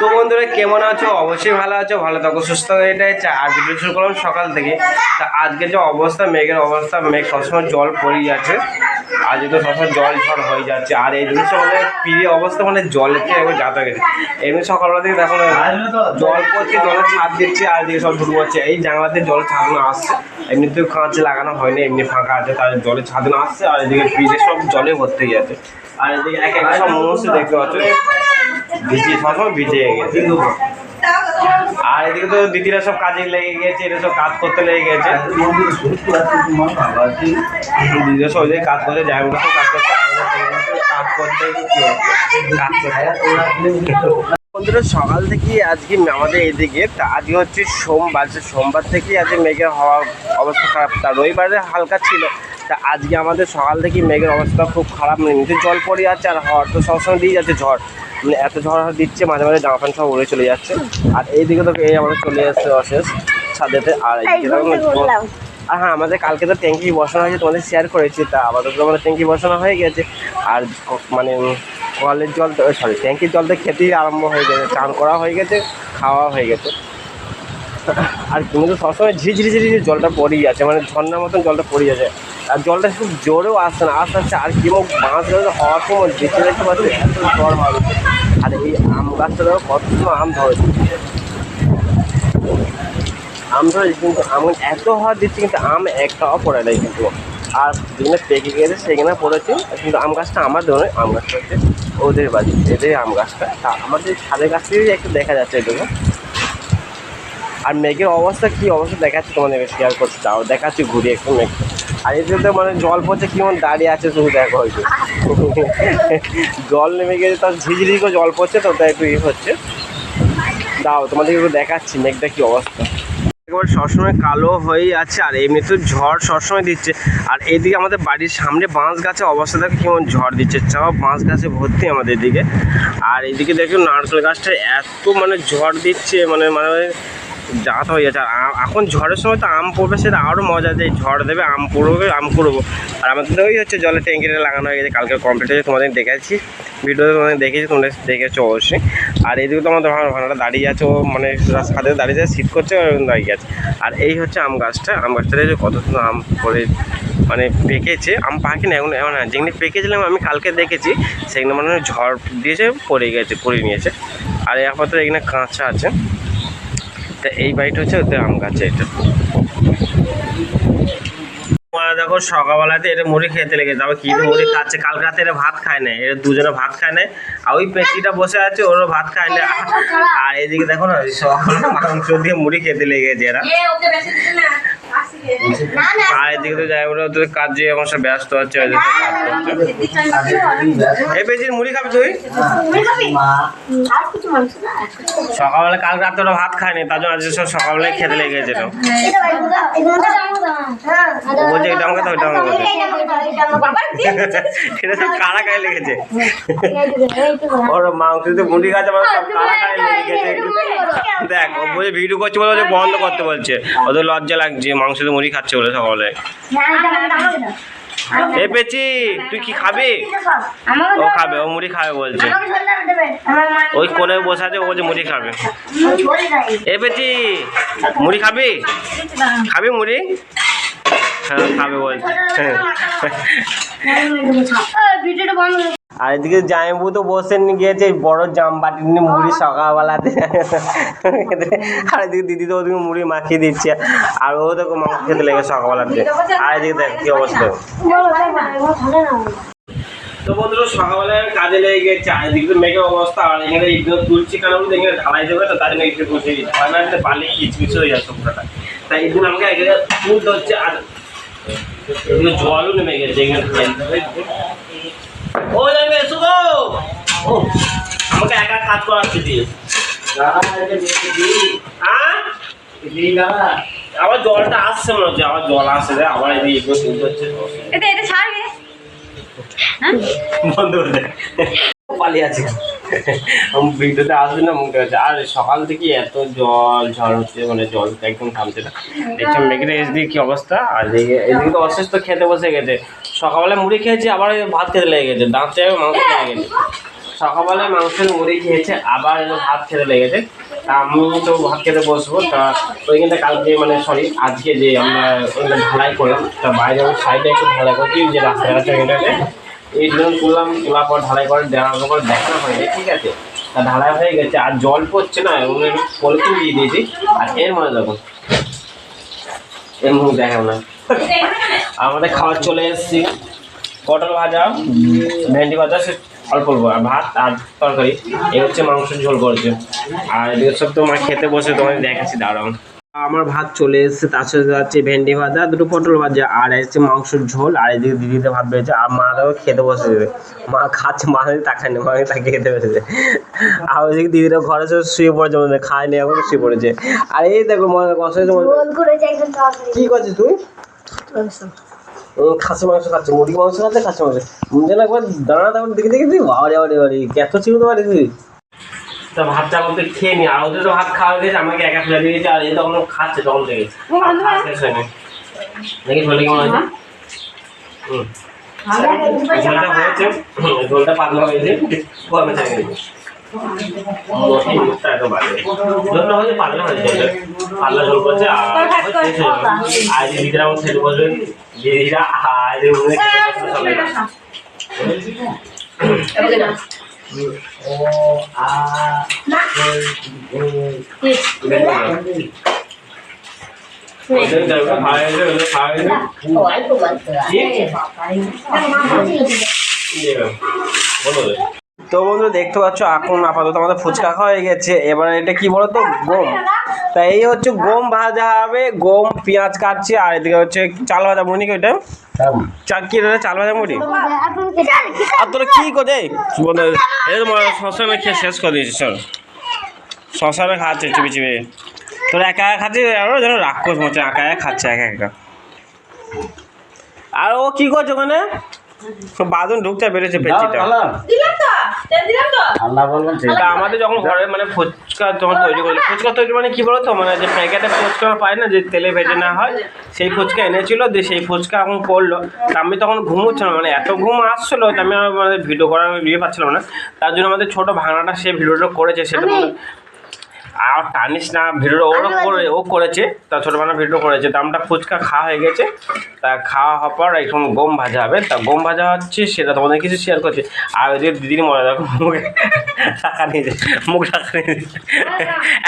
তো বন্ধুরা, কেমন আছো? অবশ্যই ভালো আছো, ভালো থাকো, সুস্থ এটাই আর ভিডিও শুরু করলাম সকাল থেকে। তা আজকে যে অবস্থা, মেঘের অবস্থা, মেঘ সবসময় জল পড়ে যাচ্ছে। আজকে তো সবসময় জল ঝড় হয়ে যাচ্ছে। আর এই জিনিস মানে প্রিয় অবস্থা মানে জলের থেকে একবার যাতা গেছে এমনি সকালবেলা থেকে দেখো না, জল পড়ছে, জলের ছাদ দিচ্ছে, আর এদিকে সব ঢুকে পড়ছে। এই জানলাতে জল ছাদনা আসছে। এমনিতেও কাঁচে লাগানো হয়নি, এমনি ফাঁকা আছে, তার জলে ছাদনা আসছে, আর এদিকে ফ্রিজে সব জলে ভর্তি হয়ে যাচ্ছে আর এদিকে এক একটা সব মনস্য দেখতে পাচ্ছ। ভিজে সবসময় ভিজে গেছে। আর এদিকে তো দিদিরা সব কাজে লেগে গেছে এটা সব কাজ করতে লেগে গেছে দিদিরা সব ওইদিকে কাজ করতে যায় কাজ করতে কাজ করতে বন্ধুরা, সকাল থেকে আজকে আমাদের এদিকে আজকে হচ্ছে সোমবার সোমবার থেকে আজকে মেঘের হওয়া অবস্থা খারাপ। তা রবিবারে হালকা ছিল তা আজকে আমাদের সকাল থেকে মেঘের অবস্থা খুব খারাপ নেই নিচে জল পড়ে যাচ্ছে আর হওয়ার তো সবসময় দিয়ে যাচ্ছে ঝড়। মানে এত ঝড় দিচ্ছে মাঝে মাঝে জামা প্যান্ট সব উড়ে চলে যাচ্ছে। আর এইদিকে তো এই আমাদের চলে যাচ্ছে অশেষ ছাদেতে। আর আর হ্যাঁ আমাদের কালকে তো ট্যাঙ্কি বসানো হয়েছে তোমাদের শেয়ার করেছি তা আপাতত আমাদের ট্যাঙ্কি বসানো হয়ে গেছে। আর মানে কলের জল তো সরি ট্যাঙ্কির জল তো খেতেই আরম্ভ হয়ে গেছে চান করা হয়ে গেছে খাওয়া হয়ে গেছে। আর কিন্তু সবসময় ঝিঝিরি ঝিঝিরি জলটা পড়েই যাচ্ছে মানে ঝর্ণার মতন জলটা পড়ে যাচ্ছে। আর জলটা খুব জোরেও আসছে না, আস্তে আস্তে আর কি বাঁশ গাছ হওয়ার সময় দেখতে দেখতে পাচ্ছি এত ঝড় হবে আর এই আম গাছটা দেখো কত আম ধরেছে আম ধরে কিন্তু আম এত হওয়ার দিচ্ছে কিন্তু আম একটাও পড়ে নাই কিন্তু। আর যেখানে পেকে গেছে সেখানে পড়েছে, কিন্তু আম গাছটা আমার ধরে আম গাছটা হচ্ছে ওদের বাড়ি এদের আম গাছটা। আমাদের ছাদের গাছ একটু দেখা যাচ্ছে এটুকু আর মেঘের অবস্থা কি অবস্থা দেখাচ্ছি তোমাদের শেয়ার করছি। তাও দেখাচ্ছি ঘুরে একটু মেঘ। আর এতে তো মানে জল পড়ছে, কেমন দাঁড়িয়ে আছে শুধু দেখো হয়তো জল নেমে গেছে, তার ঝিঝিরি করে জল পড়ছে তো, তাই একটু ইয়ে হচ্ছে। দাও তোমাদের একটু দেখাচ্ছি মেঘটা কি অবস্থা। একেবারে সবসময় কালো হয়েই আছে, আর এমনিতে ঝড় সবসময় দিচ্ছে। আর এদিকে আমাদের বাড়ির সামনে বাঁশ গাছে অবস্থা দেখো, কেমন ঝড় দিচ্ছে। সব বাঁশ গাছে ভর্তি আমাদের এদিকে। আর এদিকে দেখো নারকেল গাছটা এত মানে ঝড় দিচ্ছে মানে মানে জাত হয়ে যাচ্ছে। এখন ঝড়ের সময় তো আম পড়বে, সেটা আরও মজা যে ঝড় দেবে, আম পড়বে, আম করব আর আমাদের ওই হচ্ছে জলের ট্যাঙ্কিটা লাগানো হয়ে গেছে, কালকে কমপ্লিট হয়েছে, তোমাদের দেখেছি ভিডিওতে তোমাদের দেখেছি তোমরা দেখেছ অবশ্যই। আর এইদিকে তো আমাদের ভাড়া ভাড়াটা দাঁড়িয়ে আছে, ও মানে ছাদে দাঁড়িয়ে আছে, শীত করছে দাঁড়িয়ে আছে। আর এই হচ্ছে আম গাছটা আম গাছটা দেখছ কত সুন্দর আম করে মানে পেকেছে। আম পাকে না, এখন না যেগুলি পেকেছিলাম, আমি কালকে দেখেছি, সেগুলো মানে ঝড় দিয়েছে, পড়ে গেছে, পড়ে নিয়েছে। আর আপাতত এখানে কাঁচা আছে। তা এই বাড়িটা হচ্ছে ওদের আম গাছে এটা। দেখো সকালবেলাতে এটা মুড়ি খেতে লেগেছে। আবার কি মুড়ি খাচ্ছে কাল রাতে এটা ভাত খায় না এটা দুজনে ভাত খায় না। আর ওই পেটিটা বসে আছে ওরও ভাত খায় না। আর এদিকে দেখো না সকালে মাংস দিয়ে মুড়ি খেতে লেগেছে এরা। আর এদিকে তো যাই ওরা কাজে ব্যস্ত হচ্ছে এই মুড়ি খাবি তুই? সকালবেলা কাল রাতে ওরা ভাত খায়নি তার জন্য আজকে সব সকালবেলায় খেতে লেগেছে এরকম। ও বলছে এটা আমাকে তো ওইটা আমাকে দে। এটা সব কারা গায়ে লেগেছে? ওর মাংস দিয়ে মুড়ি আমার সব কারা গায়ে লেগে দেখ ও বলছে ভিডিও করছে বলে বন্ধ করতে বলছে। ওদের লজ্জা লাগছে মাংস দিয়ে মুড়ি খাচ্ছে বলে সকালে। এ পেছি তুই কি খাবি? ও খাবে ও মুড়ি খাবে বলছে। ওই কোণে বসে আছে ও বলছে মুড়ি খাবে। এ পেছি মুড়ি খাবি? খাবি মুড়ি? হ্যাঁ খাবে বলছে হ্যাঁ। ভিডিওটা বন্ধ আর এদিকে জামাইবু তো বসে নিয়ে গিয়েছে বড় জাম বাটি নিয়ে মুড়ি সকালবেলাতে। আর এদিকে দিদি তো ওদিকে মুড়ি মাখিয়ে দিচ্ছে। আর ও দেখো মাংস খেতে লেগে সকালবেলাতে। আর এদিকে দেখ কি অবস্থা। তো বন্ধুরা সকালবেলায় কাজে লেগে গেছে। তো মেঘের অবস্থা। আর এখানে এগুলো তুলছি কেন বলতে এখানে ঢালাই দেবে তো তার জন্য একটু বসে দিচ্ছি হয় না এখানে বালি কিচকিচ হয়ে যাচ্ছে পুরোটা তাই এই জন্য আমাকে এখানে তুলতে হচ্ছে। আর এদিকে জলও নেমে গেছে এখানে ও যাবে এসো গো। আমাকে একা কাজ করাচ্ছে দিয়ে। হ্যাঁ? আবার জলটা আসছে মনে হচ্ছে আবার জল আসছে রে আবার এদিকে এগুলো তুলতে হচ্ছে এটা এটা ছাড়বে? বন্ধ করে দে। পালিয়ে আছে ভিডিওতে আসবে না মুখে আছে। আর সকাল থেকে এত জল ঝড় হচ্ছে মানে জল তো একদম থামছে না। দেখছ মেঘের এদিকে কি অবস্থা? আর এদিকে তো অসুস্থ খেতে বসে গেছে। সকালবেলা মুড়ি খেয়েছি আবার ভাত খেতে লেগে গেছে। দাঁত চাই মাংস লেগে গেছে। সকালবেলায় মাংসের মুড়ি খেয়েছে আবার ভাত খেতে লেগেছে তা আমি তো ভাত খেতে বসবো তা ওইখানটা কালকে মানে সরি আজকে যে আমরা ঢালাই করলাম তা বাইরে সাইডে একটু ঢালাই করছি যে রাস্তায় আছে ওইটাতে এই জন্য করলাম তোলার পর ঢালাই করে দেওয়ার পর দেখানো হয়নি, ঠিক আছে? তা ঢালাই হয়ে গেছে, আর জল পড়ছে না, এবং একটু পলিথিন দিয়ে দিয়েছি, আর এর মনে দেখো এর মুখ দেখাও না। আমাদের খাবার চলে এসেছি, পটল ভাজা, ভেন্ডি ভাজা, সে অল্প অল্প, আর ভাত আর তরকারি, এই হচ্ছে মাংসের ঝোল করেছে। আর এদিকে সব তোমার খেতে বসে তোমাকে দেখাচ্ছি, দাঁড়াও। আমার ভাত চলে এসেছে তার সাথে যাচ্ছে ভেন্ডি ভাজা দুটো পটল ভাজা আর এসছে মাংসের ঝোল আর এদিকে দিদিতে ভাত বেড়েছে আর মা দেখো খেতে বসে দেবে মা খাচ্ছে মা তাকায় না মা তাকে খেতে বসেছে। আর ওইদিকে দিদিরা ঘরে সব শুয়ে পড়েছে মনে খায় খায়নি এখন শুয়ে পড়েছে। আর এই দেখো মনে কষ্ট কি করছিস তুই? খাসি মাংস খাচ্ছে মুরগি মাংস খাচ্ছে খাসি মাংস। মুখে না একবার দাঁড়া দাঁড়া দেখে দেখে তুই বাবারে বাবারে বাড়ি এত চিনতে পারি তুই তা ভাতটা বলতে খেয়ে নি আর ওদের তো ভাত খাওয়া গেছে আমাকে একা ফেলে দিয়েছে আর এই তখন খাচ্ছে তখন থেকে। দেখি কেমন আছে ঝোলটা হয়েছে ঝোলটা পাতলা হয়েছে। গরমে থাকে এত বাজে। ঝোলটা হয়েছে পাতলা হয়েছে ঝোলটা। পাতলা ঝোল করছে আর দিদিরা আমার দিদিরা আর সবাই। তো বন্ধু, দেখতে পাচ্ছ, এখন আপাতত আমাদের ফুচকা খাওয়া হয়ে গেছে। এবার এটা কি বলতো? গম। তা এই হচ্ছে গম ভাজা হবে গম পেঁয়াজ কাটছে আর এদিকে হচ্ছে চাল ভাজা মুড়ি ওইটা? চাল। ভাজা মুড়ি? আর তোরা কি করে খেয়ে শেষ করে দিয়েছিস চল। শ্মশানে খাচ্ছে চিপি চিপি তোরা একা একা খাচ্ছিস? আরও যেন রাক্ষস মতো একা একা খাচ্ছে একা একা। আর ও কি করছে ওখানে? বাদন ঢুকতে বেরোচ্ছে পেঁচিটা। আল্লাহ বলবেন তা আমাদের যখন ঘরে মানে ফুচকা যখন তৈরি করি ফুচকা তৈরি মানে কি বলতো? মানে যে প্যাকেটে ফুচকা পায় না যে তেলে ভেজে না হয় সেই ফুচকা এনেছিল সেই ফুচকা এখন করল তা আমি তখন ঘুমোচ্ছিলাম মানে এত ঘুম আসছিল আমি আর মানে ভিডিও করার ইয়ে পাচ্ছিলাম না। তার জন্য আমাদের ছোটো ভাঙাটা সে ভিডিওটা করেছে সেটা আর টানিস না ভিডিওটা ওরও করে ও করেছে তা ছোটো ভাঙা ভিডিও করেছে। তা আমরা ফুচকা খাওয়া হয়ে গেছে। তা খাওয়া হওয়ার পর এখন গম ভাজা হবে। তা গম ভাজা হচ্ছে সেটা তোমাদের কিছু শেয়ার করছে। আর ওই যে দিদির মনে দেখো মুখে ঢাকা নিয়েছে মুখ ঢাকা নিয়েছে।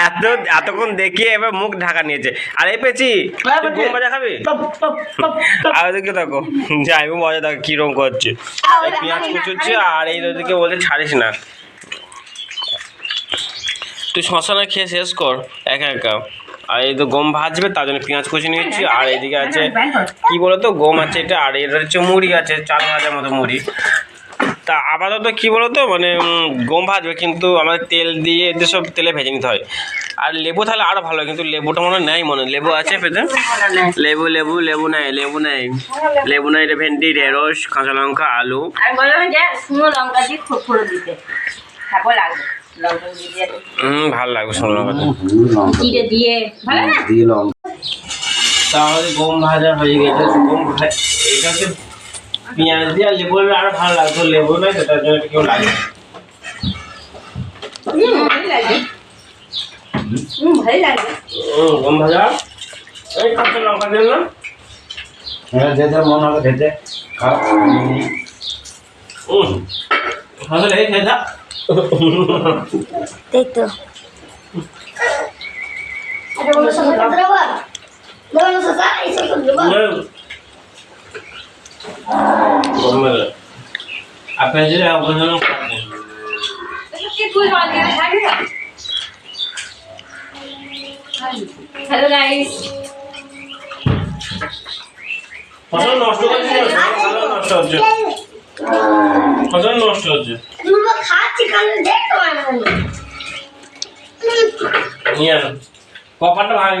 এত এতক্ষণ দেখিয়ে এবার মুখ ঢাকা নিয়েছে। আর এই পেয়েছি তুই গম ভাজা খাবি? আর ওদিকে দেখো যাই মজা দেখো কিরম করছে। পেঁয়াজ কুচুচ্ছে আর এই ওদিকে বলছে ছাড়িস না। তুই শ্মশানে খেয়ে শেষ কর, একা একা। আর এই তো গম ভাজবে, তার জন্য পেঁয়াজ কুচি নিয়েছি, আর এইদিকে আছে, কি বলতো, গম আছে এটা, আর এটা হচ্ছে মুড়ি আছে চাল ভাজার মতো মুড়ি। তা আপাতত কি বলতো মানে গম ভাজবে, কিন্তু আমাদের তেল দিয়ে এদের সব তেলে ভেজে নিতে হয়। আর লেবু তাহলে আরও ভালো কিন্তু লেবুটা মনে নেই মনে। লেবু আছে পেতে? লেবু লেবু লেবু নাই, লেবু নেই। লেবু নাই ভেন্ডি ঢেঁড়স কাঁচা লঙ্কা, আলু। লঙ্কা দিয়ে লাগবে। হুম ভালো লাগবে শোনো কথা জিরে দিয়ে ভালো না? দিলাম তাহলে গম ভাজা হয়ে গেছে গম ভাজা। এটা হচ্ছে পেঁয়াজ দিয়ে আর লেবু আরও ভালো লাগতো। লেবু নাই তো তার জন্য কেউ লাগে ভালো লাগে। ভালো লাগে। গম ভাজা। এই কাঁচা লঙ্কা দিল না হ্যাঁ যেতে মন হবে খেতে। খাও হুম। আসলে এই খেয়ে থাক। তাই তো গম ভাজা আপনার যে অবদান খাচ্ছেন হ্যালো গাইস ফসল নষ্ট করছে না, ফসল নষ্ট হচ্ছে ফসল নষ্ট হচ্ছে খাচ্ছি কারণ দেখতে পাই না নিয়ে আনো কপারটা ভাঙি